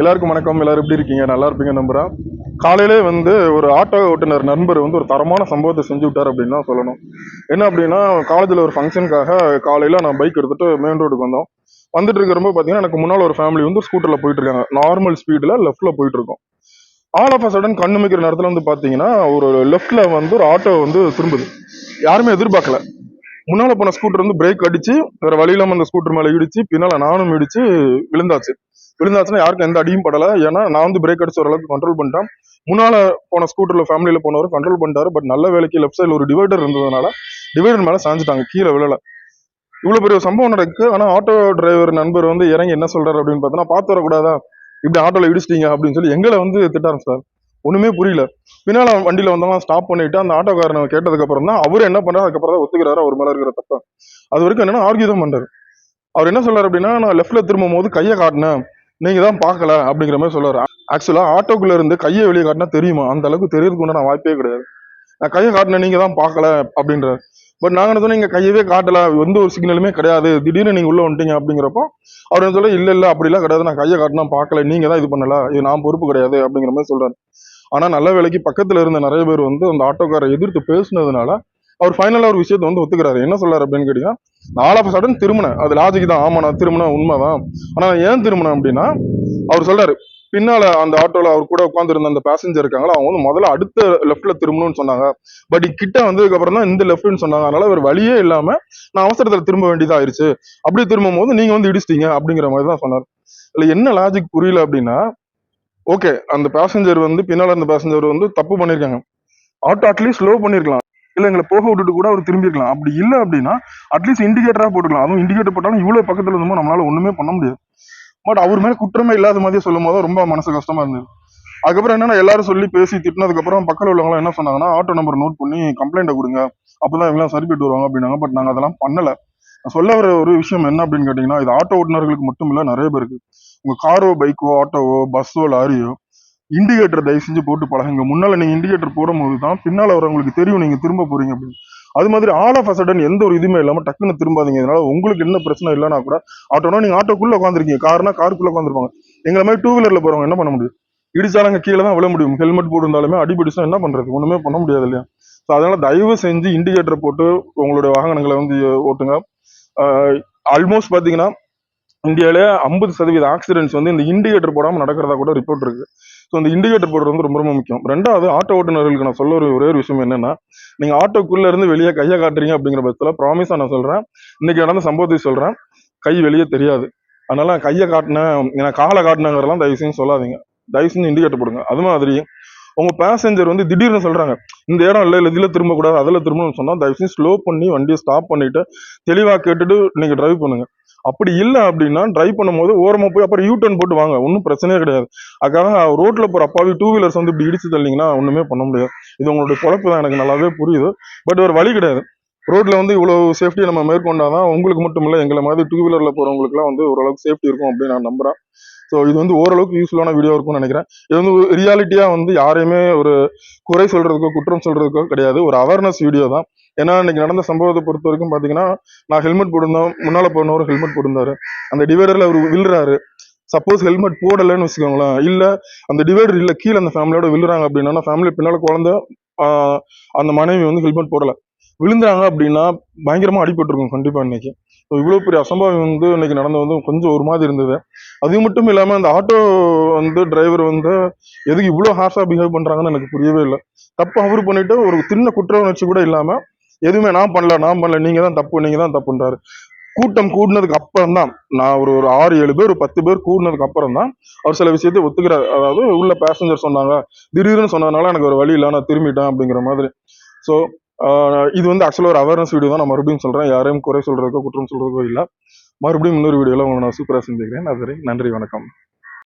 எல்லாருக்கும் வணக்கம். எல்லாரும் எப்படி இருக்கீங்க? நல்லா இருப்பீங்க நம்புகிறேன் காலையிலே வந்து ஒரு ஆட்டோ ஓட்டுநர் நண்பர் வந்து ஒரு தரமான சம்பவத்தை செஞ்சு விட்டார் அப்படின்னு தான் சொல்லணும். என்ன அப்படின்னா காலேஜில் ஒரு ஃபங்க்ஷனுக்காக காலையில் நான் பைக் எடுத்துகிட்டு மெயின் ரோடுக்கு வந்தோம். வந்துட்டு இருக்கிறப்போ பார்த்தீங்கன்னா எனக்கு முன்னால் ஒரு ஃபேமிலி வந்து ஸ்கூட்டரில் போயிட்டு இருக்காங்க. நார்மல் ஸ்பீடில் லெஃப்ட்டில் போயிட்டு இருக்கோம். ஆல் ஆஃப் அ சடன் கண்ணு மிக்கிற நேரத்தில் வந்து பார்த்தீங்கன்னா ஒரு லெஃப்ட்டில் வந்து ஒரு ஆட்டோ வந்து திரும்புது. யாருமே எதிர்பார்க்கல. முன்னால போன ஸ்கூட்டர் வந்து பிரேக் அடிச்சு வேற வழி அந்த ஸ்கூட்டர் மேலே இடிச்சு பின்னால் நானும் இடிச்சு விழுந்தாச்சு. விழுந்தாச்சுன்னா யாருக்கும் எந்த அடியும் படல. ஏன்னா நான் வந்து பிரேக் அடிச்சு ஓரளவுக்கு கண்ட்ரோல் பண்ணிட்டேன். முன்னால போன ஸ்கூட்டர்ல ஃபேமிலியில போனவர் கண்ட்ரோல் பண்ணிட்டாரு. பட் நல்ல வேலைக்கு லெஃப்ட் சைடில் ஒரு டிவைடர் இருந்ததுனால டிவைடர் மேல சாஞ்சிட்டாங்க. கீழே விழல. இவ்வளவு பெரிய சம்பவம் நடக்கு ஆனா ஆட்டோ டிரைவர் நண்பர் வந்து இறங்கி என்ன சொல்றாரு அப்படின்னு பார்த்தோன்னா பார்த்து வரக்கூடாதா? இப்படி ஆட்டோல இடிச்சிட்டீங்க அப்படின்னு சொல்லி எங்களை வந்து திட்டாரு சார் ஒண்ணுமே புரியல. பின்னால வண்டியில வந்தவங்க ஸ்டாப் பண்ணிட்டு அந்த ஆட்டோக்காரனை கேட்டதுக்கு அப்புறம் தான் அவர் என்ன பண்றாரு அதுக்கப்புறம் தான் ஒத்துக்கிறாரு அவர் மேல இருக்கிற தப்ப. அது வரைக்கும் என்னன்னா ஆர்கியூ தான் பண்றாரு. அவர் என்ன சொல்றாரு அப்படின்னா நான் லெஃப்ட்ல திரும்பும் போது கையை காட்டினேன். நீங்க தான் பார்க்கல அப்படிங்கிற மாதிரி சொல்லுவாரு. ஆக்சுவலா ஆட்டோக்குள்ள இருந்து கையை வெளியே காட்டினா தெரியுமா? அந்த அளவுக்கு தெரியறதுக்கு உண்டான வாய்ப்பே கிடையாது. நான் கையை காட்டினேன் நீங்க தான் பார்க்கல அப்படின்றாரு. பட் நாங்க என்ன சொன்னோம்? நீங்க கையவே காட்டல. எந்த ஒரு சிக்னலுமே கிடையாது. திடீர்னு நீங்க உள்ள வந்துட்டீங்க அப்படிங்கிறப்போ அவர் என்ன சொல்ல இல்ல இல்ல அப்படிலாம் கிடையாது. நான் கையை காட்டினா பார்க்கல. நீங்க தான் இது பண்ணல. இது நான் பொறுப்பு கிடையாது. அப்படிங்கிற மாதிரி சொல்றாரு. ஆனா நல்ல வேலைக்கு பக்கத்துல இருந்த நிறைய பேர் வந்து அந்த ஆட்டோக்காரை எதிர்த்து பேசுனதுனால அவர் ஃபைனலா ஒரு விஷயத்த வந்து ஒத்துக்கிறாரு. என்ன சொல்றாரு அப்படின்னு கேட்டீங்கன்னா நாலு ஆஃப் சடன் திரும்பினேன். அது லாஜிக் தான். ஆமாண்ணா நான் திரும்பினேன். உண்மைதான். ஆனா ஏன் திரும்பினேன் அப்படின்னா அவர் சொல்றாரு பின்னால அந்த ஆட்டோல அவர் கூட உட்காந்துருந்த அந்த பேசஞ்சர் இருக்காங்களா அவங்க வந்து முதல்ல அடுத்த லெஃப்ட்ல திரும்பணும்னு சொன்னாங்க. பட் கிட்ட வந்ததுக்கு அப்புறம் தான் இந்த லெஃப்ட்னு சொன்னாங்க. அதனால ஒரு வழியே இல்லாம நான் அவசரத்துல திரும்ப வேண்டியதா ஆயிருச்சு. அப்படி திரும்பும் போது நீங்க வந்து இடிச்சிட்டீங்க அப்படிங்கிற மாதிரி தான் சொன்னார். இல்ல என்ன லாஜிக் புரியல அப்படின்னா ஓகே அந்த பேசஞ்சர் வந்து பின்னால அந்த பேசஞ்சர் வந்து தப்பு பண்ணிருக்காங்க. ஆட்டோ அட்லீஸ்ட் ஸ்லோ பண்ணிருக்கலாம். இல்லை எங்களை போக விட்டுட்டு கூட அவர் திரும்பிருக்கலாம் அப்படி இல்லை அப்படின்னா அட்லீஸ்ட் இண்டிகேட்டராக போட்டுக்கலாம். அதுவும் இண்டிகேட்டர் போட்டாலும் இவ்வளோ பக்கத்தில் இருந்தோம் நம்மளால ஒன்றுமே பண்ண முடியாது. பட் அவர் மேலே குற்றமே இல்லாத மாதிரியே சொல்லும் போது ரொம்ப மனசு கஷ்டமா இருந்தது. அதுக்கப்புறம் என்னன்னா எல்லாரும் சொல்லி பேசி திட்டினதுக்கப்புறம் பக்கத்தில் உள்ளவங்களாம் உள்ளவங்க என்ன சொன்னாங்கன்னா ஆட்டோ நம்பர் நோட் பண்ணி கம்ப்ளைண்ட்டை கொடுங்க. அப்போதான் இவங்களாம் சரிப்பிட்டு வருவாங்க அப்படின்னாங்க. பட் நாங்கள் அதெல்லாம் பண்ணலை. சொல்ல வர ஒரு விஷயம் என்ன அப்படின்னு கேட்டிங்கன்னா இது ஆட்டோ ஓட்டுநர்களுக்கு மட்டும் இல்லை நிறைய பேருக்கு. உங்கள் காரோ பைக்கோ ஆட்டோவோ பஸ்ஸோ லாரியோ இண்டிகேட்டர் தயவு செஞ்சு போட்டு பழகுங்க. முன்னால் நீங்கள் இண்டிகேட்டர் போடும்போது தான் பின்னால் வரவங்களுக்கு தெரியும் நீங்க திரும்ப போறீங்க அப்படின்னு. அது மாதிரி ஆல் ஆஃப் அசடன் எந்த ஒரு இதுவுமே இல்லாமல் டக்குன்னு திரும்பாதீங்க. இதனால உங்களுக்கு என்ன பிரச்சனை இல்லைன்னா கூட ஆட்டோனா நீங்க ஆட்டோக்குள்ள உட்காந்துருக்கீங்க கார்னா காருக்குள்ளே உட்காந்துருப்பாங்க எங்களை மாதிரி டூ வீலர்ல போறவங்க என்ன பண்ண முடியும்? இடிச்சாலங்க கீழே தான் விழ முடியும். ஹெல்மெட் போட்டிருந்தாலுமே அடிபிடிச்சா என்ன பண்றது? ஒன்றுமே பண்ண முடியாது இல்லையா? ஸோ அதனால தயவு செஞ்சு இண்டிகேட்டர் போட்டு உங்களுடைய வாகனங்களை வந்து ஓட்டுங்க. ஆல்மோஸ்ட் பாத்தீங்கன்னா இந்தியாவிலே ஐம்பது சதவீத ஆக்சிடென்ட்ஸ் வந்து இந்த இண்டிகேட்டர் போடாம நடக்கிறதா கூட ரிப்போர்ட் இருக்கு. ஸோ இந்த இண்டிகேட்டர் போடுறது வந்து ரொம்ப ரொம்ப முக்கியம். ரெண்டாவது ஆட்டோ ஓட்டுநர்களுக்கு நான் சொல்ல ஒரு ஒரே ஒரு விஷயம் என்னன்னா நீங்க ஆட்டோக்குள்ள இருந்து வெளியே கையை காட்டுறீங்க அப்படிங்கிற பட்சத்தில் ப்ராமிஸா நான் சொல்றேன். இன்னைக்கு நடந்த சம்பவத்தை சொல்றேன். கை வெளியே தெரியாது. அதனால கையை காட்டினேன் எனக்கு காலை காட்டினங்கிறதெல்லாம் தயவு செஞ்சு சொல்லாதீங்க. தயவு செஞ்சு இண்டிகேட்டர் போடுங்க. அது மாதிரி உங்க பேசஞ்சர் வந்து திடீர்னு சொல்றாங்க இந்த இடம் இல்லை இல்லை இதில் திரும்பக்கூடாது அதில் திரும்பணும்னு சொன்னால் தயவு செஞ்சு ஸ்லோ பண்ணி வண்டியை ஸ்டாப் பண்ணிட்டு தெளிவாக கேட்டுட்டு நீங்கள் டிரைவ் பண்ணுங்க. அப்படி இல்லை அப்படின்னா டிரைவ் பண்ணும்போது ஓரமாக போய் அப்புறம் யூ டர்ன் போட்டு வாங்க. ஒன்றும் பிரச்சனையே கிடையாது. அதுக்காக ரோட்டில் போகிற அப்பாவி டூ வீலர்ஸ் வந்து இப்படி இடிச்சு தள்ளிங்கன்னா ஒன்றுமே பண்ண முடியாது. இது உங்களுடைய பொழப்பு தான். எனக்கு நல்லாவே புரியுது. பட் ஒரு வழி கிடையாது. ரோட்டில் வந்து இவ்வளோ சேஃப்டியை நம்ம மேற்கொண்டாதான் உங்களுக்கு மட்டும் இல்லை எங்களை மாதிரி டூ வீலரில் போகிறவங்களுக்குலாம் வந்து ஓரளவுக்கு சேஃப்டி இருக்கும் அப்படின்னு நான் நம்புறேன். ஸோ இது வந்து ஓரளவுக்கு யூஸ்ஃபுல்லான வீடியோ இருக்கும்னு நினைக்கிறேன். இது வந்து ரியாலிட்டியாக வந்து யாரையுமே ஒரு குறை சொல்கிறதுக்கோ குற்றம் சொல்கிறதுக்கோ கிடையாது. ஒரு அவேர்னஸ் வீடியோ தான். ஏன்னா இன்னைக்கு நடந்த சம்பவத்தை பொறுத்த வரைக்கும் பார்த்தீங்கன்னா நான் ஹெல்மெட் போட்டிருந்தோம். முன்னால் போனவர் ஹெல்மெட் போட்டிருந்தாரு. அந்த டிவைடரில் அவர் விழுறாரு. சப்போஸ் ஹெல்மெட் போடலைன்னு வச்சுக்கோங்களேன். இல்லை அந்த டிவைடர் இல்லை கீழே அந்த ஃபேமிலியோட விழுறாங்க அப்படின்னா ஃபேமிலி பின்னால் குழந்தை அந்த மனைவி வந்து ஹெல்மெட் போடலை. விழுந்தாங்க அப்படின்னா பயங்கரமாக அடிபட்டிருக்கும் கண்டிப்பாக இன்னைக்கு. ஸோ இவ்வளோ பெரிய அசம்பாவியம் வந்து இன்னைக்கு நடந்து வந்து கொஞ்சம் ஒரு மாதிரி இருந்தது. அது மட்டும் இல்லாமல் அந்த ஆட்டோ வந்து டிரைவர் வந்து எதுக்கு இவ்வளோ ஹார்ஷாக பிஹேவ் பண்ணுறாங்கன்னு எனக்கு புரியவே இல்லை. தப்பு அவர் பண்ணிட்டு ஒரு சின்ன குற்ற உணர்ச்சி கூட இல்லாமல் எதுவுமே நான் பண்ணல நான் பண்ணல நீங்க தான் தப்பு நீங்க தான் தப்புன்றாரு. கூட்டம் கூடினதுக்கு அப்புறம் தான் நான் ஒரு ஒரு ஆறு ஏழு பேர் ஒரு பத்து பேர் கூடினதுக்கு அப்புறம் தான் அவர் சில விஷயத்தை ஒத்துக்கிறார். அதாவது உள்ள பேசஞ்சர் சொன்னாங்க திடீர்னு சொன்னதுனால எனக்கு ஒரு வழி இல்லை நான் திரும்பிட்டேன் அப்படிங்கிற மாதிரி. ஸோ இது வந்து ஆக்சுவலாக ஒரு அவேர்னஸ் வீடியோ தான் நான் மறுபடியும் சொல்கிறேன் யாரையும் குறை சொல்கிறதுக்கோ குற்றம் சொல்கிறதுக்கோ இல்லை. மறுபடியும் இன்னொரு வீடியோவில் உங்களை நான் சூப்பராக செஞ்சுக்கிறேன் அதுவரை நன்றி வணக்கம்.